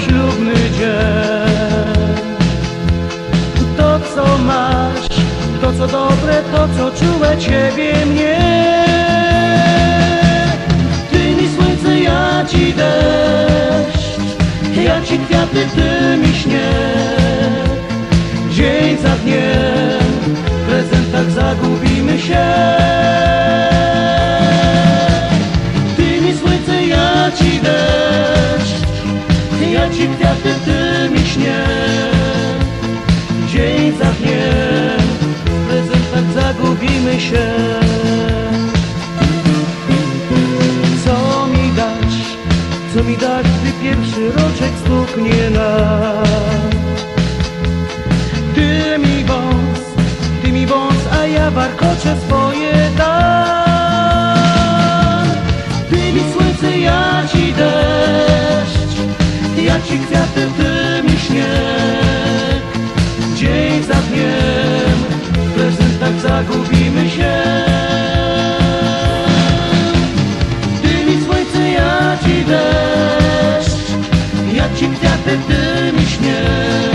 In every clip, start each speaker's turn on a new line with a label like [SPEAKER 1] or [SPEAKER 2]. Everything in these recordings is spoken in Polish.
[SPEAKER 1] ślubny dzień. To co masz, to co dobre, to co czułe ciebie mnie. Ty mi słońce, ja ci deszcz, ja ci kwiaty, ty mi ci kwiaty, ty mi śnieg. Dzień za dniem, w prezentach zagubimy się. Co mi dać, co mi dać, gdy pierwszy roczek stuknie nam? Kwiaty, ty mi śnieg. Dzień za dniem, w prezentach zagubimy się. Ty mi słońce, ja ci deszcz, ja ci kwiaty, ty mi śnieg.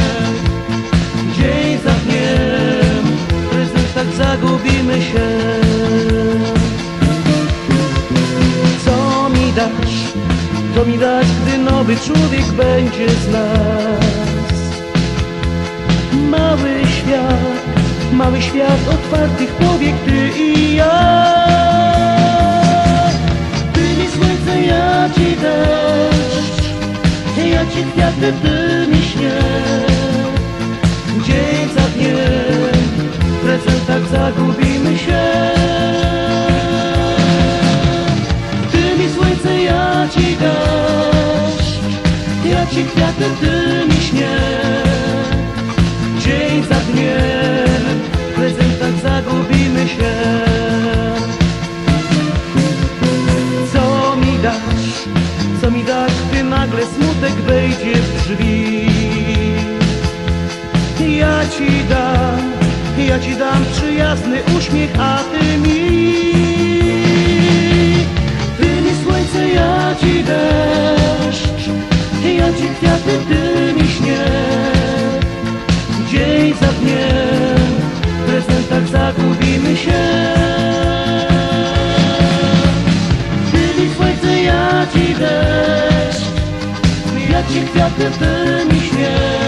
[SPEAKER 1] Dzień za dniem, w prezentach zagubimy się. Co mi dasz, to mi dasz, gdy nowy człowiek będzie z nas. Mały świat, mały świat otwartych powiek, ty i ja. Ty mi słońce, ja ci deszcz, ja ci kwiaty, ty ty mi śnieg. Dzień za dniem, w prezentach zagubimy się. Co mi dasz, co mi dasz, gdy nagle smutek wejdzie w drzwi? Ja ci dam, ja ci dam przyjazny uśmiech, a ty mi. Ty mi słońce, ja ci deszcz, ci kwiaty, ty mi śnieg. Dzień za dniem, w prezentach zagubimy się. Ty mi słońce, ja ci deszcz, ja ci kwiaty, ty mi śnieg.